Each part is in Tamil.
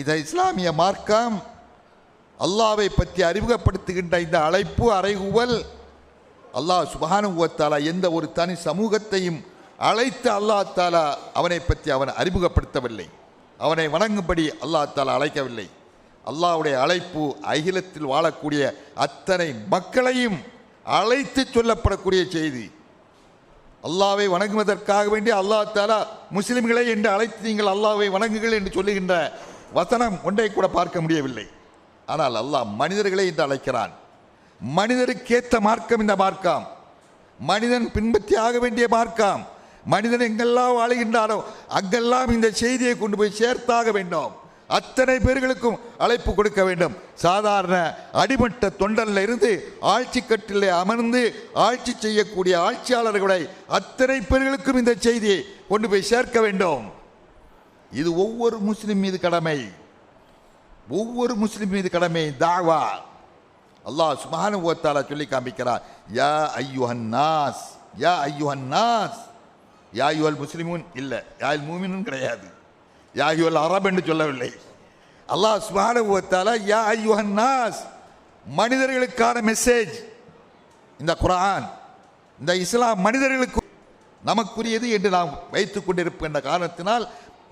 இந்த இஸ்லாமிய மார்க்கம் அல்லாவை பற்றி அறிமுகப்படுத்துகின்ற இந்த அழைப்பு அறைகுவல் அல்லாஹ் சுபானுவத்தாலா எந்த ஒரு தனி சமூகத்தையும் அழைத்து அல்லா தாலா அவனை பற்றி அவன் அறிமுகப்படுத்தவில்லை. அவனை வணங்கும்படி அல்லா தாலா அழைக்கவில்லை. அல்லாவுடைய அழைப்பு அகிலத்தில் வாழக்கூடிய அத்தனை மக்களையும் அழைத்து சொல்லப்படக்கூடிய செய்தி. அல்லாவை வணங்குவதற்காக வேண்டி அல்லாஹ் தாலா முஸ்லிம்களை என்று அழைத்து நீங்கள் அல்லாவை வணங்குங்கள் என்று சொல்லுகின்ற வசனம் ஒன்றை கூட பார்க்க முடியவில்லை. ஆனால் அல்லாஹ் மனிதர்களை என்று அழைக்கிறான். மனிதருக்கேற்ற மார்க்கம் இந்த மார்க்கம். மனிதன் பின்பற்றி ஆக வேண்டிய மார்க்கம். மனிதன் எங்கெல்லாம் வாழுகின்றாரோ அங்கெல்லாம் இந்த செய்தியை கொண்டு போய் சேர்த்தாக வேண்டும். அத்தனை பேர்களுக்கும் அழைப்பு கொடுக்க வேண்டும். சாதாரண அடிமட்ட தொண்டல்ல இருந்து ஆட்சி கட்டிலே அமர்ந்து ஆட்சி செய்யக்கூடிய ஆட்சியாளர்களை அத்தனை பேர்களுக்கும் இந்த செய்தியை கொண்டு போய் சேர்க்க வேண்டும். இது ஒவ்வொரு முஸ்லீம் மீது கடமை. ஒவ்வொரு முஸ்லீம் மீது கடமை தாவா. அல்லாஹ் சுப்ஹானஹு வ சொல்லி காமிக்கிறார். யா ஐயுஹன் நாஸ் யா ஐயுஹன் நாஸ். யா யுவல் முஸ்லிமுன் இல்லை யா மூமினும் கிடையாது. யா யுவல் அரப் என்று சொல்லவில்லை. அல்லாஹ் சுப்ஹானஹு வ யா ஐயுஹன் நாஸ். மனிதர்களுக்கான மெசேஜ் இந்த குரான் இந்த இஸ்லாம் மனிதர்களுக்கு நமக்குரியது என்று நாம் வைத்துக் கொண்டிருக்கின்ற காரணத்தினால்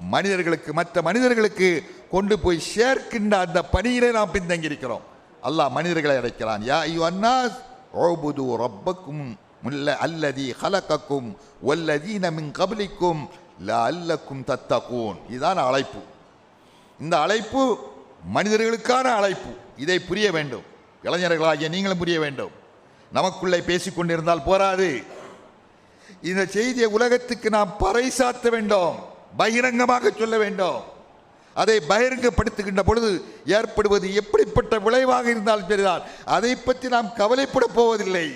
மனிதர்களுக்கு மற்ற மனிதர்களுக்கு கொண்டு போய் சேர்க்கின்ற அந்த பணியிலே நாம் பின்தங்கியிருக்கிறோம். அல்லாஹ் மனிதர்களை அழைக்கிறான். யா ஐயோ அன்னாஸ் ஓபுது ரப்பக்கும் முல்ல அல்லதி ஹலக்கக்கும் ஒல்லதி நமின் கபலிக்கும் ல அல்லக்கும் தத்தகூன். இதுதான் அழைப்பு. இந்த அழைப்பு மனிதர்களுக்கான அழைப்பு. இதை புரிய வேண்டும். இளைஞர்களாகிய நீங்களும் புரிய வேண்டும். நமக்குள்ளே பேசிக்கொண்டிருந்தால் போராது. இந்த செய்தியை உலகத்துக்கு நாம் பறைசாற்ற வேண்டும். பகிரங்கமாக சொல்ல வேண்டும். அதை பகிரங்கப்படுத்துகின்ற பொழுது ஏற்படுவது எப்படிப்பட்ட விளைவாக இருந்தாலும் சரிதான். அதை பற்றி நாம் கவலைப்பட போவதில்லை.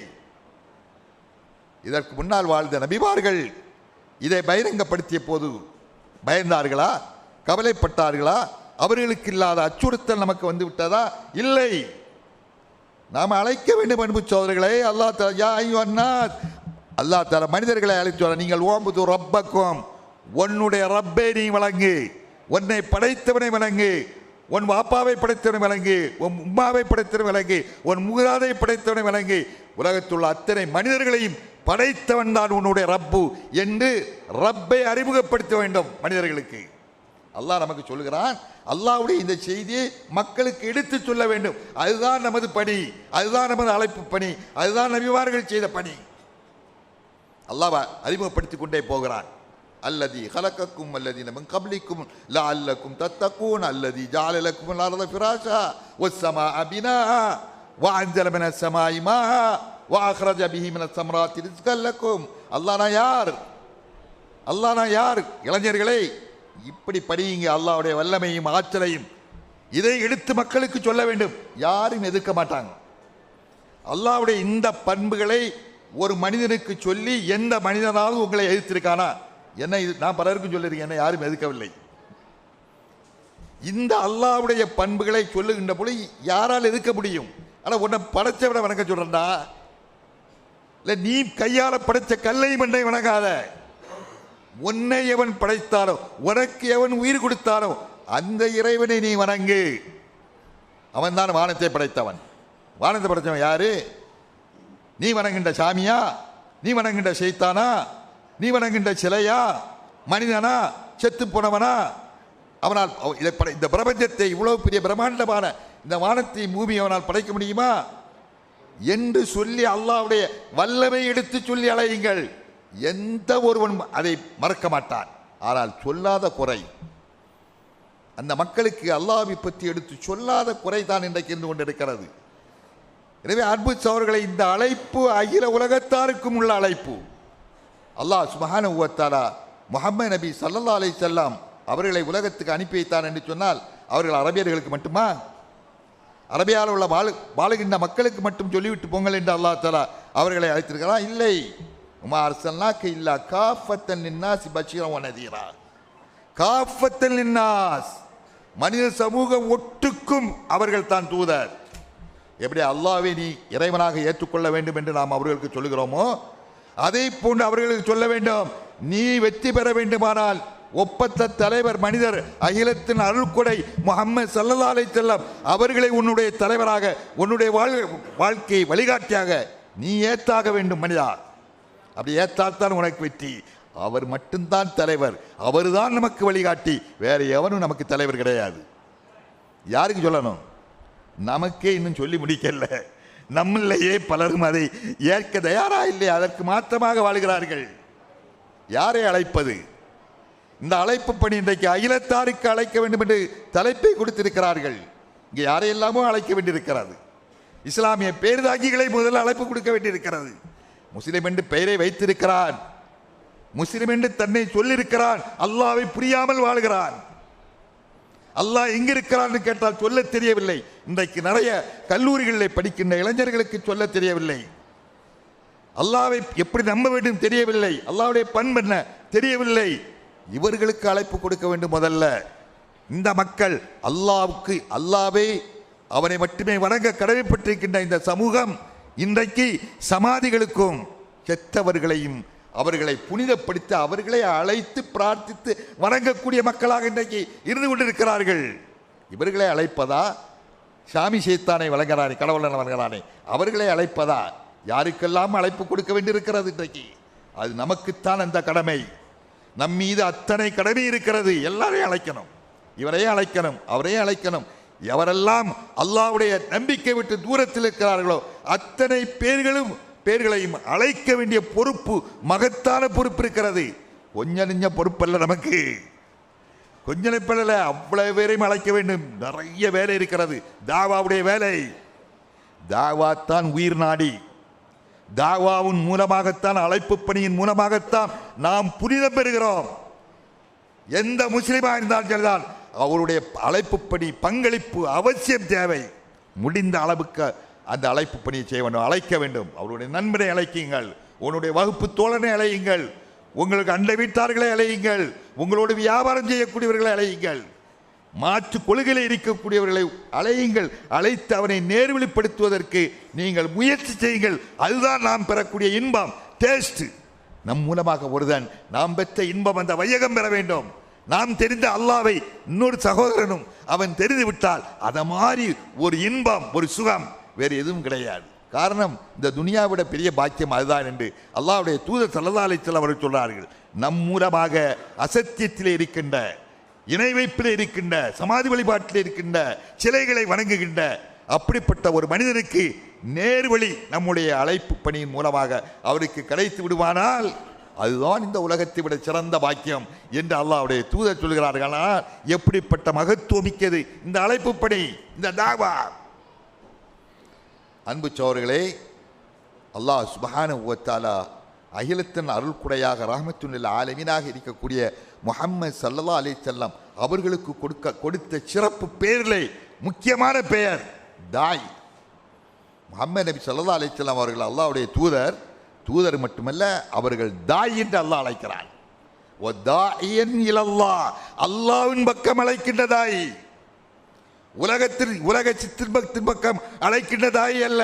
இதற்கு முன்னால் வாழ்ந்த நபிமார்கள் இதை பகிரங்கப்படுத்திய போது பயந்தார்களா? கவலைப்பட்டார்களா? அவர்களுக்கு இல்லாத அச்சுறுத்தல் நமக்கு வந்து விட்டதா? இல்லை. நாம் அழைக்க வேண்டும் அன்பு சோதர்களே அல்லா தலா யா ஐயோ அல்லா தலா மனிதர்களை அழைத்து நீங்கள் ஓம்புது ரப்பக்கும். உன்னுடைய ரப்பை நீ வழங்கு. உன்னை படைத்தவனை வழங்கு. உன் வாப்பாவை படைத்தவனை வழங்கு. உன் உம்மாவை படைத்தவனை வழங்கு. உன் முகராதை படைத்தவனை வழங்கு. உலகத்துள்ள அத்தனை மனிதர்களையும் படைத்தவன் தான் உன்னுடைய ரப்பு என்று ரப்பை அறிமுகப்படுத்த வேண்டும் மனிதர்களுக்கு. அல்லாஹ் நமக்கு சொல்லுகிறான் அல்லாவுடைய இந்த செய்தியை மக்களுக்கு எடுத்து சொல்ல வேண்டும். அதுதான் நமது பணி. அதுதான் நமது அழைப்பு பணி. அதுதான் நபிவார்கள் செய்த பணி. அல்லாஹ் அறிமுகப்படுத்திக் கொண்டே போகிறான். அல்லதி ஹலக்கக்கும் அல்லதி நமன் கபலிக்கும் லா அல்லக்கும் தத்தக்கூன் அல்லதி ஜாலலக்கும் அல்லாத ஃபிராஷா ஒஸ்ஸமா அபினா وأنزل من السماء ماء وأخرج به من الثمرات رزقا لكم அல்லாஹ் நான் யார் அல்லாஹ் நான் யார் இளைஞர்களே இப்படி படியுங்க அல்லாஹ்வுடைய வல்லமையும் ஆற்றலையும் இதை எடுத்து மக்களுக்கு சொல்ல வேண்டும் யாரும் எதிர்க்க மாட்டாங்க அல்லாஹ்வுடைய இந்த பண்புகளை ஒரு மனிதனுக்கு சொல்லி எந்த மனிதனாவது உங்களை எதிர்த்திருக்கானா என்ன இது? நான் பலருக்கும் சொல்லியிருக்கேன் என்ன யாரும் எதிர்க்கவில்லை இந்த அல்லாஹ்வுடைய பண்புகளை சொல்லுகின்ற பொழுது யாரால் எதிர்க்க முடியும்? ஆனால் உன்னை படைச்சவனை வணங்க சொல்கிறேன்டா இல்லை நீ கையால் படைத்த கல்லை மண்ணை வணங்காத. உன்னை எவன் படைத்தானோ உனக்கு எவன் உயிர் கொடுத்தானோ அந்த இறைவனை நீ வணங்கு. அவன் தான் வானத்தை படைத்தவன். வானத்தை படைத்தவன் யாரு? நீ வணங்குகின்ற சாமியா? நீ வணங்குகின்ற செய்தானா நீ வணங்குகின்ற சிலையா? மனிதனா? செத்து போனவனா? அவனால் அவ- இதை படை- இந்த பிரபஞ்சத்தை இவ்வளவு பெரிய பிரம்மாண்டமான இந்த வானத்தை பூமி அவனால் படைக்க முடியுமா? என்று சொல்லி அல்லாஹ்வுடைய வல்லமை எடுத்து சொல்லி அலையுங்கள். எந்த ஒருவன் அதை மறக்க மாட்டான். ஆனால் சொல்லாத குறை. அந்த மக்களுக்கு அல்லாவை பற்றி எடுத்து சொல்லாத குறை தான் இன்றைக்கு இருந்து கொண்டிருக்கிறது. எனவே அன்பு சோழர்களை இந்த அழைப்பு அகில உலகத்தாருக்கும் உள்ள அழைப்பு. அல்லாஹ் சுபஹான உவத்தாலா முகமது நபி சல்லல்லா அலி செலாம் அவர்களை உலகத்துக்கு அனுப்பி வைத்தான் என்று சொன்னால் அவர்கள் அரபியர்களுக்கு மட்டுமா? அரபியாவில் உள்ள வாழு வாழுகின்ற மக்களுக்கு மட்டும் சொல்லிவிட்டு போங்கள் என்று அல்லாஹ் தாலா அவர்களை அழைத்திருக்கிறான். இல்லை. உமா அரசல்லாக்க இல்லா காஃபத்தன் நின்னாஸ் பஷீரம் ஒனதீரா காஃபத்தன் நின்னாஸ் மனித சமூகம் ஒட்டுக்கும் அவர்கள் தான் தூதர். எப்படி அல்லாஹ்வை நீ இறைவனாக ஏற்றுக்கொள்ள வேண்டும் என்று நாம் அவர்களுக்கு சொல்லுகிறோமோ அதை போன்று அவர்களுக்கு சொல்ல வேண்டும். நீ வெற்றி பெற வேண்டுமானால் ஒப்பத்த தலைவர் மனிதர் அகிலத்தின் அருள்கொடை முகம்மது சல்லல்லா செல்லம் அவர்களை உன்னுடைய தலைவராக உன்னுடைய வாழ் வாழ்க்கையை வழிகாட்டியாக நீ ஏத்தாக வேண்டும் மனிதா. அப்படி ஏத்தால்தான் உனக்கு வெற்றி. அவர் மட்டும்தான் தலைவர். அவர்தான் நமக்கு வழிகாட்டி. வேற எவனும் நமக்கு தலைவர் கிடையாது. யாருக்கு சொல்லணும்? நமக்கே இன்னும் சொல்லி முடிக்கல. நம்மளையே பலரும் அதை ஏற்க தயாரா இல்லை அதற்கு மாற்றமாக வாழ்கிறார்கள். யாரை அழைப்பது? இந்த அழைப்பு பணி இன்றைக்கு அகிலத்தாருக்கு அழைக்க வேண்டும் என்று தலைப்பை கொடுத்திருக்கிறார்கள். இங்கே யாரையெல்லாமோ அழைக்க வேண்டியிருக்கிறது. இஸ்லாமிய பேருதாகிகளை முதல்ல அழைப்பு கொடுக்க வேண்டியிருக்கிறது. முஸ்லிம் என்று பெயரை வைத்திருக்கிறான். முஸ்லிம் என்று தன்னை சொல்லியிருக்கிறான். அல்லாவை புரியாமல் வாழ்கிறான். அல்லாஹ் எங்க இருக்கிறான்னு கேட்டால் சொல்ல தெரியவில்லை. இன்றைக்கு நிறைய கல்லூரிகளில் படிக்கின்ற இளைஞர்களுக்கு சொல்ல தெரியவில்லை. அல்லாவை எப்படி நம்ப வேண்டும் தெரியவில்லை. அல்லாவுடைய பண்பு என்ன? தெரியவில்லை. இவர்களுக்கு அழைப்பு கொடுக்க வேண்டும் முதல்ல. இந்த மக்கள் அல்லாவுக்கு அல்லாவே அவனை மட்டுமே வணங்க கடமைப்பட்டிருக்கின்ற இந்த சமூகம் இன்றைக்கு சமாதிகளுக்கும் செத்தவர்களையும் அவர்களை புனிதப்படுத்த அவர்களை அழைத்து பிரார்த்தித்து வணங்கக்கூடிய மக்களாக இன்றைக்கு இருந்து கொண்டிருக்கிறார்கள். இவர்களை அழைப்பதா? சாமி சேத்தானை வழங்குறானே கடவுளனை வழங்குறானே அவர்களை அழைப்பதா? யாருக்கெல்லாம் அழைப்பு கொடுக்க வேண்டியிருக்கிறது இன்றைக்கு? அது நமக்குத்தான் அந்த கடமை. நம் மீது அத்தனை கடமை இருக்கிறது. எல்லாரையும் அழைக்கணும். இவரையும் அழைக்கணும் அவரையும் அழைக்கணும். எவரெல்லாம் அல்லாவுடைய நம்பிக்கை விட்டு தூரத்தில் இருக்கிறார்களோ அத்தனை பேர்களும் பேர்களையும் அழைக்க வேண்டிய பொறுப்பு மகத்தான பொறுப்பு இருக்கிறது. கொஞ்ச நெஞ்ச பொறுப்பல்ல நமக்கு. கொஞ்ச நெப்பல்ல அவ்வளவு பேரையும் அழைக்க வேண்டும். நிறைய வேலை இருக்கிறது. தாவாவுடைய வேலை. தாவா தான் உயிர் நாடி. தாவாவின் மூலமாகத்தான் அழைப்பு பணியின் மூலமாகத்தான் நாம் புனிதம் பெறுகிறோம். எந்த முஸ்லீமாக இருந்தாலும் சரிதான். அவருடைய அழைப்பு பணி பங்களிப்பு அவசியம் தேவை. முடிந்த அளவுக்கு அந்த அழைப்பு பணியை செய்ய வேண்டும். அழைக்க வேண்டும். அவருடைய நண்பனை அழைக்குங்கள். உன்னுடைய வகுப்பு தோழனை அழையுங்கள். உங்களுக்கு அண்டை வீட்டார்களை அழையுங்கள். உங்களோடு வியாபாரம் செய்யக்கூடியவர்களை அழையுங்கள். மாற்று கொள்கையில் இருக்கக்கூடியவர்களை அழையுங்கள். அழைத்து அவனை நேர்வழிப்படுத்துவதற்கு நீங்கள் முயற்சி செய்யுங்கள். அதுதான் நாம் பெறக்கூடிய இன்பம். டேஸ்ட் நம் மூலமாக ஒருதன் நாம் பெற்ற இன்பம் அந்த வையகம் பெற வேண்டும். நாம் தெரிந்த அல்லாவை இன்னொரு சகோதரனும் அவன் தெரிந்து விட்டால் அதை மாதிரி ஒரு இன்பம் ஒரு சுகம். வேறு எதுவும் கிடையாது. காரணம் இந்த துனியாவிட பெரிய பாக்கியம் அதுதான் என்று அல்லாவுடைய தூதர் சல்லதாலைச்சல் அவர்கள் சொல்கிறார்கள் நம் மூலமாக அசத்தியத்தில் இருக்கின்ற இணை வைப்பில் இருக்கின்ற சமாதி வழிபாட்டில் இருக்கின்ற சிலைகளை வணங்குகின்ற அப்படிப்பட்ட ஒரு மனிதனுக்கு நேர்வழி நம்முடைய அழைப்பு பணியின் மூலமாக அவருக்கு கிடைத்து விடுவானால் அதுதான் இந்த உலகத்தை விட சிறந்த பாக்கியம் என்று அல்லாவுடைய தூதர் சொல்கிறார்கள். எப்படிப்பட்ட மகத்துவமிக்கது இந்த அழைப்பு பணி இந்த தாவா? அன்பு சோர்களே அல்லாஹ் சுபஹான உவத்தாலா அகிலத்தின் அருள்குடையாக ரஹமத்துல்லில் ஆலமீனாக இருக்கக்கூடிய முஹம்மது சல்லா அலி செல்லம் அவர்களுக்கு கொடுக்க கொடுத்த சிறப்பு பெயரிலே முக்கியமான பெயர் தாய். முகமது நபி சல்லா அலி செல்லம் அவர்கள் அல்லாவுடைய தூதர் தூதர் மட்டுமல்ல அவர்கள் தாய் என்று அல்லாஹ் அழைக்கிறார் அல்லாவின் அல்லாஹ்வின் பக்கம் அழைக்கின்ற தாய். உலகத்தில் உலக சித்தின்பத்தின் பக்கம் அழைக்கின்ற தாய் அல்ல.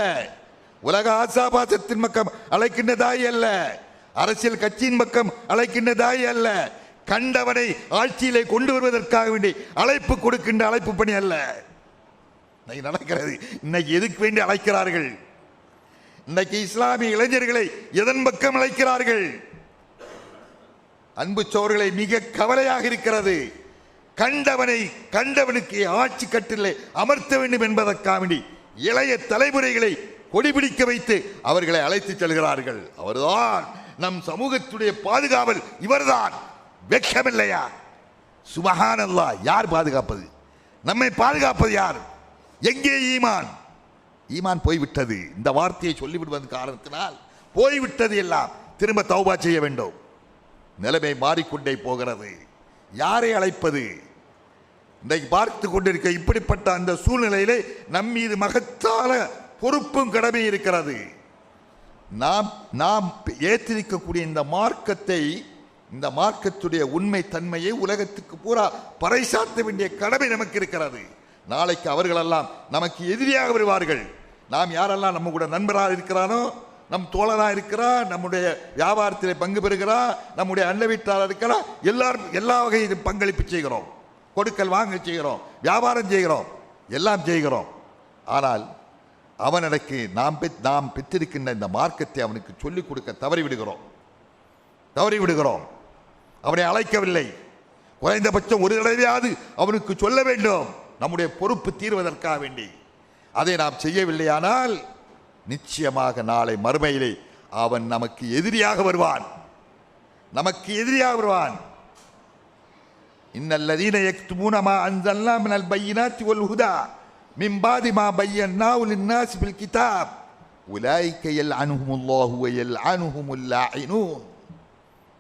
உலக ஆசாபாசத்தின் பக்கம் அழைக்கின்ற தாய் அல்ல. அரசியல் கட்சியின் பக்கம் அழைக்கின்ற தாய் அல்ல. கண்டவனை ஆட்சியிலே கொண்டு வருவதற்காக வேண்டி அழைப்பு கொடுக்கின்ற அழைப்பு பணி அல்ல. இன்னைக்கு நடக்கிறது. இன்னைக்கு எதுக்கு வேண்டி அழைக்கிறார்கள்? இன்னைக்கு இஸ்லாமிய இளைஞர்களை எதன் பக்கம் அழைக்கிறார்கள்? அன்பு சோர்களை மிக கவலையாக இருக்கிறது. கண்டவனை கண்டவனுக்கு ஆட்சி கட்டிலே அமர்த்த வேண்டும் என்பதற்காக இளைய தலைமுறைகளை கொடிபிடிக்க வைத்து அவர்களை அழைத்து செல்கிறார்கள். அவர்தான் நம் சமூகத்துடைய பாதுகாவல். இவர்தான். வெட்கமில்லையா? சுபஹானல்லா. யார் பாதுகாப்பது? நம்மை பாதுகாப்பது யார்? எங்கே ஈமான்? ஈமான் போய்விட்டது. இந்த வார்த்தையை சொல்லிவிடுவது காரணத்தினால் போய்விட்டது எல்லாம். திரும்ப தௌபா செய்ய வேண்டும். நிலைமை மாறிக்கொண்டே போகிறது. யாரை அழைப்பது? இன்றைக்கு பார்த்து கொண்டிருக்க இப்படிப்பட்ட அந்த சூழ்நிலையிலே நம் மீது மகத்தான பொறுப்பும் கடமை இருக்கிறது. நாம் நாம் ஏற்றிருக்கக்கூடிய இந்த மார்க்கத்தை இந்த மார்க்கத்துடைய உண்மை தன்மையை உலகத்துக்கு பூரா பறைசாற்ற வேண்டிய கடமை நமக்கு இருக்கிறது. நாளைக்கு அவர்களெல்லாம் நமக்கு எதிரியாக வருவார்கள். நாம் யாரெல்லாம் நம்ம கூட நண்பராக இருக்கிறானோ நம் தோழராக இருக்கிறா நம்முடைய வியாபாரத்தில் பங்கு பெறுகிறா நம்முடைய அண்டை வீட்டாளர் இருக்கிறா எல்லாரும் எல்லா வகையிலும் பங்களிப்பு செய்கிறோம். கொடுக்கல் வாங்க செய்கிறோம் வியாபாரம் செய்கிறோம் எல்லாம் செய்கிறோம். ஆனால் அவனிடக்கு நாம் பெ நாம் பெற்றிருக்கின்ற இந்த மார்க்கத்தை அவனுக்கு சொல்லிக் கொடுக்க தவறி விடுகிறோம் தவறி விடுகிறோம் அவனை அழைக்கவில்லை. குறைந்தபட்சம் ஒரு தடவையாவது அவனுக்கு சொல்ல வேண்டும். நம்முடைய பொறுப்பு தீர்வதற்காக வேண்டி. அதை நாம் செய்யவில்லையானால் நிச்சயமாக நாளை மறுமையிலே அவன் நமக்கு எதிரியாக வருவான். நமக்கு எதிரியாக வருவான். இன்னல்லதீன யக்துமூன மா அன்சல்னா மினல் பையினாத்தி ஒல் ஹுதா. மிம்பாதி மா மா பையன்னாஹு இன்னாசி பில் கிதாப். உலாயிக யல்அனுஹுமுல்லாஹு எல் யல்அனுஹுமுல்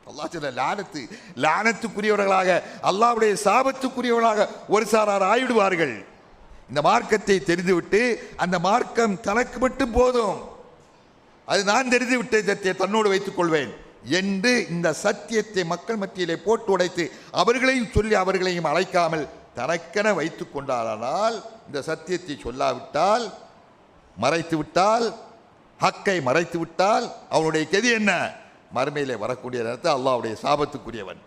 அல்லாஹ் சொல்ல லானத்து லானத்துக்குரியவர்களாக அல்லாவுடைய சாபத்துக்குரியவர்களாக ஒரு சாரார் ஆயிடுவார்கள். இந்த மார்க்கத்தை தெரிந்துவிட்டு அந்த மார்க்கம் தனக்கு மட்டும் போதும். அது நான் தெரிந்து விட்ட சத்தியை தன்னோடு வைத்துக் கொள்வேன் என்று இந்த சத்தியத்தை மக்கள் மத்தியிலே போட்டு உடைத்து அவர்களையும் சொல்லி அவர்களையும் அழைக்காமல் தனக்கென வைத்து கொண்டாரானால் இந்த சத்தியத்தை சொல்லாவிட்டால் மறைத்து விட்டால் ஹக்கை மறைத்து விட்டால் அவனுடைய கெதி என்ன? மறுமையிலே வரக்கூடிய நேரத்தில் அல்லாவுடைய சாபத்துக்குரியவன்.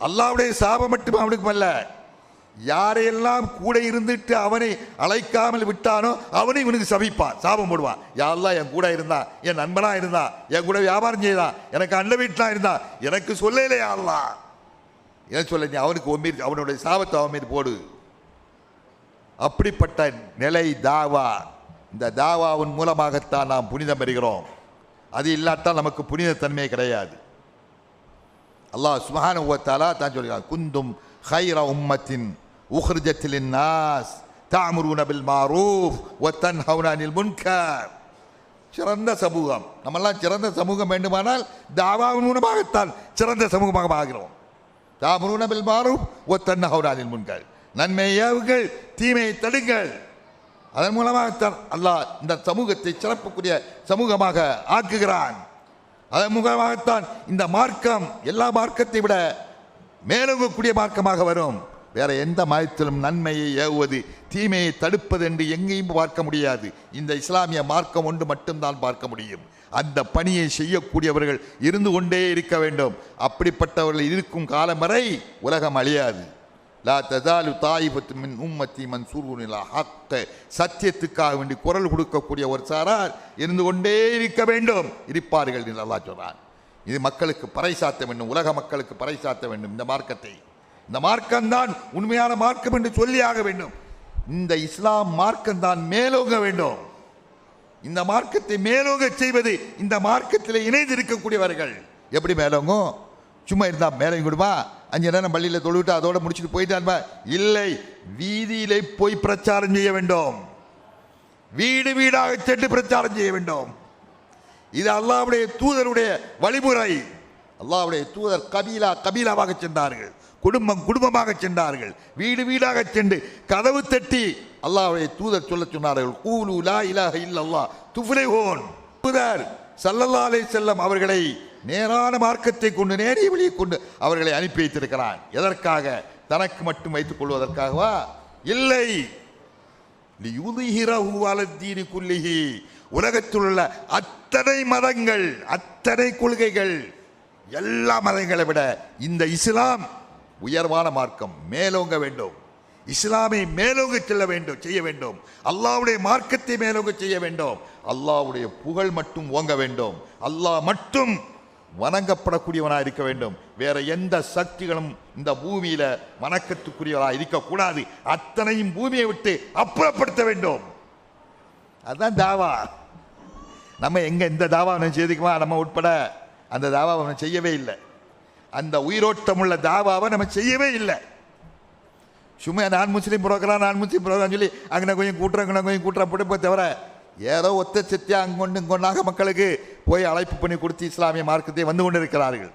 அல்லாவுடைய சாபம் மட்டும் அவனுக்கு அல்ல. யாரையெல்லாம் கூட இருந்துட்டு அவனை அழைக்காமல் விட்டானோ அவனை இவனுக்கு சபிப்பான் சாபம் போடுவான் யாரெல்லாம் என் கூட இருந்தான் என் நண்பனா இருந்தான் என் கூட வியாபாரம் செய்தான் எனக்கு அண்ட வீட்டிலாம் இருந்தான் எனக்கு சொல்லலே அல்லா ஏன் சொல்ல நீ அவனுக்கு ஒம்மீர் அவனுடைய சாபத்தை அவன் மீது போடு அப்படிப்பட்ட நிலை தாவா இந்த தாவாவின் மூலமாகத்தான் நாம் புனிதம் பெறுகிறோம் அது இல்லாட்டால் நமக்கு புனிதத்தன்மை கிடையாது அல்லாஹ் சுப்ஹானஹு வ தஆலா தான் சொல்கிறார் குந்தும் خير أمة உஹ்ரிஜத் நாஸ் தாமருன பில் மாரூஃப் ஒத்தன் ஹவுனானில் முன்கார். சிறந்த சமூகம். நம்மெல்லாம் சிறந்த சமூகம் வேண்டுமானால் தாவாவின் மூலமாகத்தான் சிறந்த சமூகமாக ஆகிறோம். தாமருன பில் மாரூஃப் ஒத்தன் ஹவுனானில் முன்கார். நன்மை ஏவுங்கள் தீமையை தடுங்கள். அதன் மூலமாகத்தான் அல்லாஹ் இந்த சமூகத்தை சிறப்புக்குரிய சமூகமாக ஆக்குகிறான். அதன் மூலமாகத்தான் இந்த மார்க்கம் எல்லா மார்க்கத்தை விட மேலோங்கக்கூடிய மார்க்கமாக வரும். வேற எந்த மதத்திலும் நன்மையை ஏவுவது தீமையை தடுப்பது என்று எங்கேயும் பார்க்க முடியாது. இந்த இஸ்லாமிய மார்க்கம் ஒன்று மட்டும்தான் பார்க்க முடியும். அந்த பணியை செய்யக்கூடியவர்கள் இருந்து கொண்டே இருக்க வேண்டும். அப்படிப்பட்டவர்கள் இருக்கும் காலம் வரை உலகம் அழியாது. லா ததாலு தாயிபத்து மின் உம்மத்தி மன்சூருனிலா ஹக்க. சத்தியத்துக்காக வேண்டி குரல் கொடுக்கக்கூடிய ஒரு சாரார் இருந்து கொண்டே இருக்க வேண்டும். இருப்பார்கள் என்று அல்லாஹ் சொல்றான் இது மக்களுக்கு பறைசாத்த வேண்டும். உலக மக்களுக்கு பறைசாத்த வேண்டும். இந்த மார்க்கத்தை இந்த மார்க்கம்தான் உண்மையான மார்க்கம் என்று சொல்லியாக வேண்டும். இந்த இஸ்லாம் மார்க்கம்தான் மேலோங்க வேண்டும். இந்த மார்க்கத்தை மேலோங்க செய்வது இந்த மார்க்கத்தில் இணைந்து இருக்கக்கூடியவர்கள் எப்படி மேலோங்கும்? சும்மா இருந்தால் மேலே விடுமா? அஞ்சு நேரம் பள்ளியில் தொழுவிட்டு அதோட முடிச்சுட்டு போயிட்டான்பா இல்லை வீதியிலே போய் பிரச்சாரம் செய்ய வேண்டும். வீடு வீடாக சென்று பிரச்சாரம் செய்ய வேண்டும். இது அல்லாவுடைய தூதருடைய வழிமுறை. அல்லாவுடைய தூதர் கபீலா கபீலாவாக சென்றார்கள். குடும்பம் குடும்பமாக சென்றார்கள். வீடு வீடாக சென்று கதவு தட்டி அல்லாவை தூதர் சொல்ல சொன்னார்கள் கூலு லா இலாஹ இல்லல்லாஹ். துஃப்லிஹூன் தூதர் ஸல்லல்லாஹு அலைஹி செல்லம் அவர்களை நேரான மார்க்கத்தை கொண்டு நேரிய வழியை கொண்டு அவர்களை அனுப்பி வைத்திருக்கிறான். எதற்காக? தனக்கு மட்டும் வைத்துக் கொள்வதற்காகவா? இல்லை. உலகத்தில் உள்ள அத்தனை மதங்கள் அத்தனை கொள்கைகள் எல்லா மதங்களை விட இந்த இஸ்லாம் உயர்வான மார்க்கம் மேலோங்க வேண்டும். இஸ்லாமை மேலோங்க செல்ல வேண்டும் செய்ய வேண்டும். அல்லாவுடைய மார்க்கத்தை மேலோங்க செய்ய வேண்டும். அல்லாவுடைய புகழ் மட்டும் ஓங்க வேண்டும். அல்லாஹ் மட்டும் வணங்கப்படக்கூடியவனாக இருக்க வேண்டும். வேற எந்த சக்திகளும் இந்த பூமியில வணக்கத்துக்குரியவராக இருக்கக்கூடாது. அத்தனையும் பூமியை விட்டு அப்புறப்படுத்த வேண்டும். அதுதான் தாவா. நம்ம எங்க இந்த தாவா செய்துக்குமா நம்ம உட்பட அந்த தாவா செய்யவே இல்லை. அந்த உயிரோட்டமுள்ள தாவாவை நம்ம செய்யவே இல்லை. சும்மா நான் முஸ்லீம் புரோக்கரா நான் முஸ்லீம் புரோக்கரான்னு சொல்லி அங்கே கொஞ்சம் கூட்டுறேன் இங்கே கொஞ்சம் கூட்டுறேன் போய் தவிர ஏதோ ஒத்த சத்தியா அங்கொண்டு இங்கொண்டாக மக்களுக்கு போய் அழைப்பு பண்ணி கொடுத்து இஸ்லாமிய மார்க்கத்தை வந்து கொண்டிருக்கிறார்கள்.